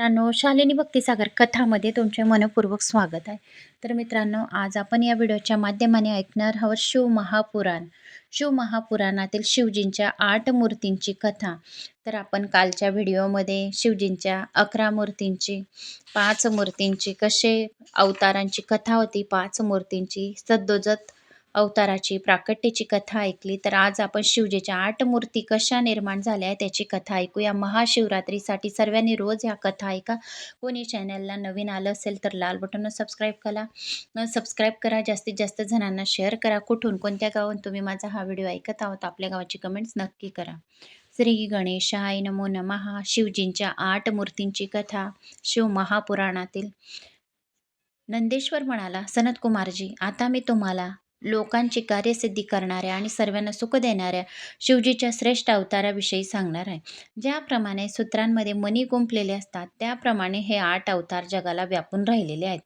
मित्रांनो शालिनी भक्तिसागर कथामध्ये तुमचे मनपूर्वक स्वागत आहे. तर मित्रांनो आज आपण या व्हिडिओच्या माध्यमाने ऐकणार आहोत शिव महापुराण. शिव महापुराणातील शिवजींच्या आठ मूर्तींची कथा. तर आपण कालच्या व्हिडिओमध्ये शिवजींच्या अकरा मूर्तींची पाच मूर्तींची कसे अवतारांची कथा होती पाच मूर्तींची सद्दोजत अवताराची प्राकट्याची कथा ऐकली तर आज आपण शिवजीच्या आठ मूर्ती कशा निर्माण झाल्या त्याची कथा ऐकूया. महाशिवरात्रीसाठी सर्वांनी रोज ह्या कथा ऐका. कोणी चॅनलला नवीन आलं असेल तर लाल बटन सबस्क्राईब करा. सबस्क्राईब करा जास्तीत जास्त जणांना शेअर करा. कुठून कोणत्या गावात तुम्ही माझा हा व्हिडिओ ऐकत आहोत आपल्या गावाची कमेंट्स नक्की करा. श्री गणेशाय नमो नमहा शिवजींच्या आठ मूर्तींची कथा शिव महापुराणातील. नंदेश्वर म्हणाला सनत कुमारजी आता मी तुम्हाला लोकांची कार्यसिद्धी करणाऱ्या आणि सर्वांना सुख देणाऱ्या शिवजीच्या श्रेष्ठ अवताराविषयी सांगणार आहे. ज्याप्रमाणे सूत्रांमध्ये मणी गुंपलेले असतात त्याप्रमाणे हे आठ अवतार जगाला व्यापून राहिलेले आहेत.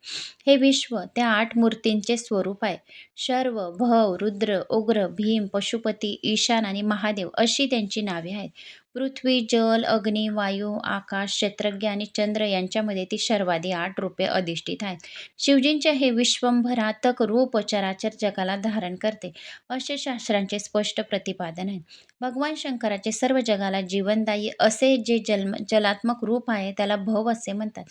हे विश्व त्या आठ मूर्तींचे स्वरूप आहे. शर्व भव रुद्र उग्र भीम पशुपती ईशान आणि महादेव अशी त्यांची नावे आहेत. पृथ्वी जल अग्नी वायू आकाश क्षेत्रज्ञ आणि चंद्र यांच्यामध्ये ती सर्वाधी आठ रूपे अधिष्ठित आहेत. शिवजींचे हे विश्वंभरातक रूप चराचर जगाला धारण करते असे शास्त्रांचे स्पष्ट प्रतिपादन आहे. भगवान शंकराचे सर्व जगाला जीवनदायी असे जे जन्म जलात्मक रूप आहे त्याला भव असे म्हणतात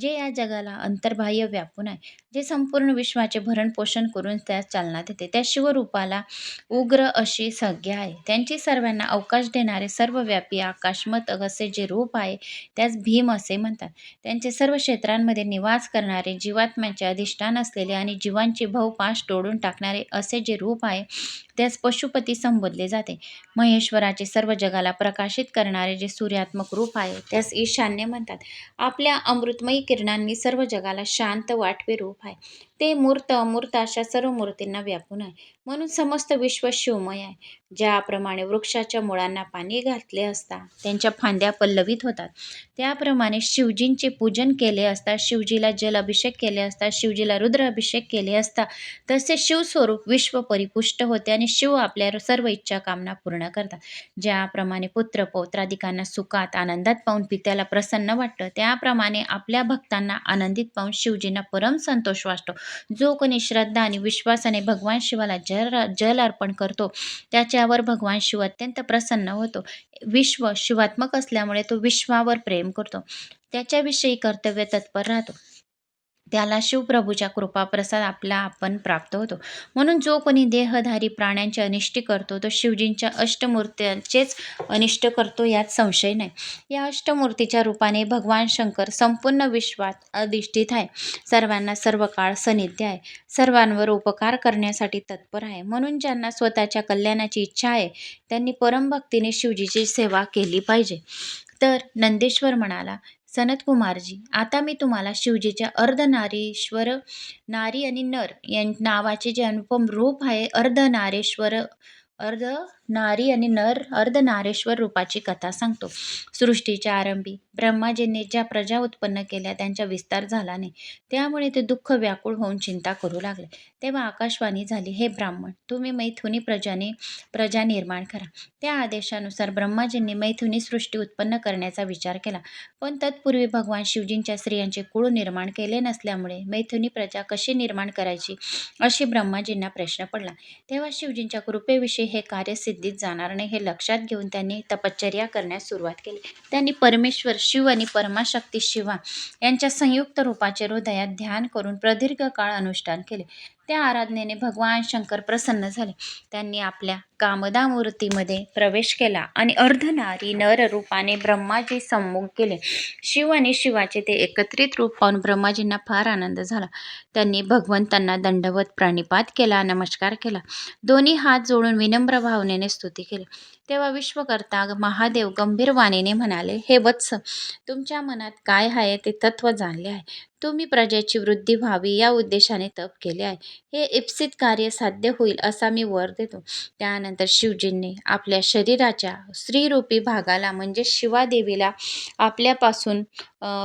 जे या जगाला अंतर्बाह्य व्यापून आहे. जे संपूर्ण विश्वाचे भरणपोषण करून त्यास चालना देते त्या शिवरूपाला उग्र अशी संज्ञा आहे. त्यांची सर्वांना अवकाश देणारे सर्व व्याप सर्वव्यापी आकाशमत असे जे रूप आहे त्यास भीम असे म्हणतात. त्यांचे सर्व क्षेत्रांमध्ये निवास करणारे जीवात्म्याचे अधिष्ठान असलेले आणि जीवांचे भवपाश तोडून टाकणारे असे जे रूप आहे त्यास पशुपती संबोधले जाते. महेश्वराचे सर्व जगाला प्रकाशित करणारे जे सूर्यात्मक रूप आहे त्यास ईशान्य म्हणतात. आपल्या अमृतमयी किरणांनी सर्व जगाला शांत वाटवे रूप आहे. ते मूर्त अमूर्त अशा सर्व मूर्तींना व्यापून आहे. म्हणून समस्त विश्व शिवमय आहे. ज्याप्रमाणे वृक्षाच्या मुळांना पाणी घातले असता त्यांच्या फांद्या पल्लवित होतात. त्याप्रमाणे शिवजींचे पूजन केले असता शिवजीला जल अभिषेक केले असता शिवजीला रुद्र अभिषेक केले असता तसे शिवस्वरूप विश्व परिपुष्ट होते आणि शिव आपल्या सर्व इच्छा कामना पूर्ण करतात. ज्याप्रमाणे पुत्र पौत्राधिकांना सुखात आनंदात पाहून पित्याला प्रसन्न वाटतं त्याप्रमाणे आपल्या भक्तांना आनंदित पाहून शिवजींना परम संतोष वाटतो. जो कोणी श्रद्धा आणि विश्वासाने भगवान शिवाला जल जल अर्पण करतो त्याच्या त्यावर भगवान शिव अत्यंत प्रसन्न होतो. विश्व शिवात्मक असल्यामुळे तो विश्वावर प्रेम करतो. त्याच्याविषयी कर्तव्य तत्पर राहतो. त्याला शिवप्रभूच्या कृपाप्रसाद आपला आपण प्राप्त होतो. म्हणून जो कोणी देहधारी प्राण्यांचे अनिष्टी करतो तो शिवजींच्या अष्टमूर्त्यांचेच अनिष्ट करतो यात संशय नाही. या अष्टमूर्तीच्या रूपाने भगवान शंकर संपूर्ण विश्वात अधिष्ठित आहे. सर्वांना सर्व काळ सनिध्य आहे. सर्वांवर उपकार करण्यासाठी तत्पर आहे. म्हणून ज्यांना स्वतःच्या कल्याणाची इच्छा आहे त्यांनी परमभक्तीने शिवजीची सेवा केली पाहिजे. तर नंदेश्वर म्हणाला सनतकुमारजी आता मी तुम्हाला शिवजीच्या अर्धनारीश्वर नारी आणि नर या नावाचे जे अनुपम रूप आहे अर्धनारेश्वर अर्ध नारी आणि नर अर्धनारेश्वर रूपाची कथा सांगतो. सृष्टीच्या आरंभी ब्रह्माजींनी ज्या प्रजा उत्पन्न केल्या त्यांचा विस्तार झाला नाही. त्यामुळे ते दुःख व्याकुळ होऊन चिंता करू लागले. तेव्हा आकाशवाणी झाली हे ब्राह्मण तुम्ही मैथुनी प्रजाने प्रजा निर्माण करा. त्या आदेशानुसार ब्रह्माजींनी मैथुनी सृष्टी उत्पन्न करण्याचा विचार केला. पण तत्पूर्वी भगवान शिवजींच्या स्त्रियांचे कुळ निर्माण केले नसल्यामुळे मैथुनी प्रजा कशी निर्माण करायची अशी ब्रह्माजींना प्रश्न पडला. तेव्हा शिवजींच्या कृपेविषयी हे कार्य सिद्धीत जाणार नाही हे लक्षात घेऊन त्यांनी तपश्चर्या करण्यास सुरुवात केली. त्यांनी परमेश्वर शिव आणि परमाशक्ती शिवा यांच्या संयुक्त रूपाचे हृदयात ध्यान करून प्रदीर्घ काळ अनुष्ठान केले. त्या आराधनेने भगवान शंकर प्रसन्न झाले. त्यांनी आपल्या कामदा मूर्तीमध्ये प्रवेश केला आणि अर्धनारी नर रूपाने ब्रह्माजी सम्मुख केले. शिव आणि शिवाचे ते एकत्रित रूप पाहून ब्रह्माजींना फार आनंद झाला. त्यांनी भगवंतांना दंडवत प्राणिपात केला नमस्कार केला. दोन्ही हात जोडून विनम्र भावनेने स्तुती केली. तेव्हा विश्वकर्ता महादेव गंभीर वाणीने म्हणाले हे वत्स तुमच्या मनात काय आहे ते तत्व जाणले आहे. तुम्ही प्रजेची वृद्धी व्हावी या उद्देशाने तप केले आहे. हे इप्सित कार्य साध्य होईल असा मी वर देतो. त्यानंतर शिवजींनी आपल्या शरीराच्या स्त्रीरूपी भागाला म्हणजे शिवादेवीला आपल्यापासून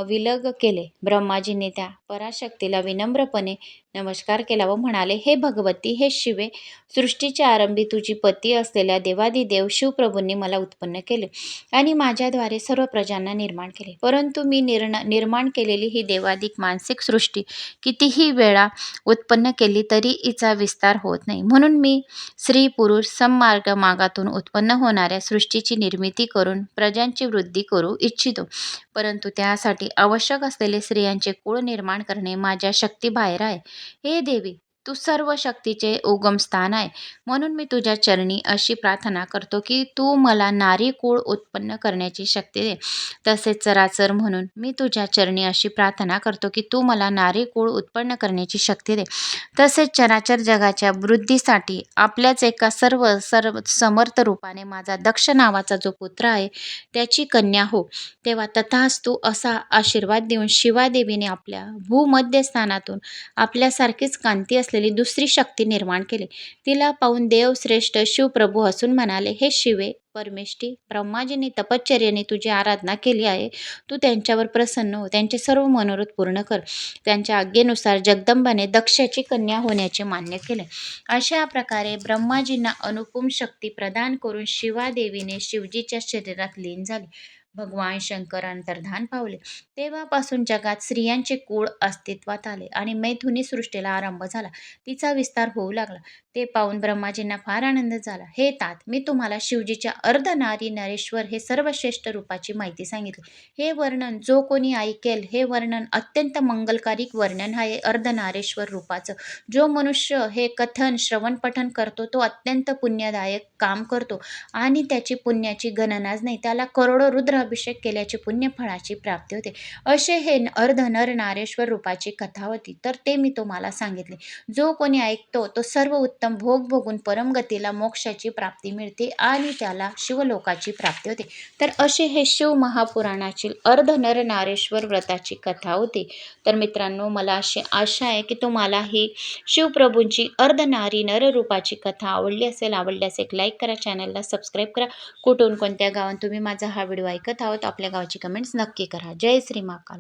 विलग केले. ब्रह्माजींनी त्या पराशक्तीला विनम्रपणे नमस्कार केला व म्हणाले हे भगवती हे शिवे सृष्टीच्या आरंभी तुझी पती असलेल्या देवादिदेव शिवप्रभूंनी मला उत्पन्न केले आणि माझ्याद्वारे सर्व प्रजांना निर्माण केले. परंतु मी निर्ण निर्माण केलेली ही देवादिक मानसिक सृष्टी कितीही वेळा उत्पन्न केली तरी हिचा विस्तार होत नाही. म्हणून मी स्त्री पुरुष सममार्ग मागातून उत्पन्न होणाऱ्या सृष्टीची निर्मिती करून प्रजांची वृद्धी करू इच्छितो. परंतु त्यासाठी आवश्यक असलेले स्त्रियांचे कुळ निर्माण करणे माझ्या शक्तीबाहेर आहे. हे देवी तू सर्व शक्तीचे उगम स्थान आहे. म्हणून मी तुझ्या चरणी अशी प्रार्थना करतो की तू मला नारी कुळ उत्पन्न करण्याची शक्ती दे. तसेच चराचर म्हणून मी तुझ्या चरणी अशी प्रार्थना करतो की तू मला नारी कुळ उत्पन्न करण्याची शक्ती दे. तसेच चराचर जगाच्या वृद्धीसाठी आपल्याच एका सर्व सर्व समर्थ रूपाने माझा दक्ष नावाचा जो पुत्र आहे त्याची कन्या हो. तेव्हा तथास्तु असा आशीर्वाद देऊन शिवादेवीने आपल्या भूमध्यस्थानातून आपल्यासारखीच कांती असलेली दुसरी शक्ती निर्माण केली. तिला पाहून देव श्रेष्ठ शिवप्रभू हसून म्हणाले हे शिवे परमेष्ठी ब्रह्माजींनी तपश्चर्याने तुझी आराधना केली आहे. तू त्यांच्यावर प्रसन्न हो. त्यांचे सर्व मनोरथ पूर्ण कर. त्यांच्या आज्ञेनुसार जगदंबाने दक्षाची कन्या होण्याचे मान्य केले. अशा प्रकारे ब्रह्माजींना अनुपम शक्ती प्रदान करून शिवादेवीने शिवजीच्या शरीरात लीन झाली. भगवान शंकर अंतर्धान पावले. तेव्हापासून जगात स्त्रियांचे कुळ अस्तित्वात आले आणि मैथुनी सृष्टीला आरंभ झाला. तिचा विस्तार होऊ लागला. ते पाहून ब्रह्माजींना फार आनंद झाला. हे तात मी तुम्हाला शिवजीच्या अर्धनारी नरेश्वर हे सर्वश्रेष्ठ रूपाची माहिती सांगितली. हे वर्णन जो कोणी ऐकेल हे वर्णन अत्यंत मंगलकारिक वर्णन आहे अर्धनारेश्वर रूपाचं. जो मनुष्य हे कथन श्रवण पठन करतो तो अत्यंत पुण्यदायक काम करतो आणि त्याची पुण्याची गणनाच नाही त्याला करोडो रुद्र अभिषेक केल्याची पुण्यफळाची प्राप्ती होते. असे हे अर्ध नर नारेश्वर रूपाची कथा होती. तर ते मी तुम्हाला सांगितले. जो कोणी ऐकतो तो सर्व उत्तम भोग भोगून परमगतीला मोक्षाची प्राप्ती मिळते आणि त्याला शिवलोकाची प्राप्ती होते. तर असे हे शिव महापुराणाची अर्ध नर नारेश्वर व्रताची कथा होती. तर मित्रांनो मला अशी आशा आहे की तुम्हाला ही शिवप्रभूंची अर्धनारी नर रूपाची कथा आवडली असेल आवडल्यास एक लाईक करा चॅनलला सबस्क्राईब करा. कुठून कोणत्या गावात तुम्ही माझा हा व्हिडिओ ऐकत आहोत आपल्या गावाची कमेंट्स नक्की करा. जय श्री महाकाल.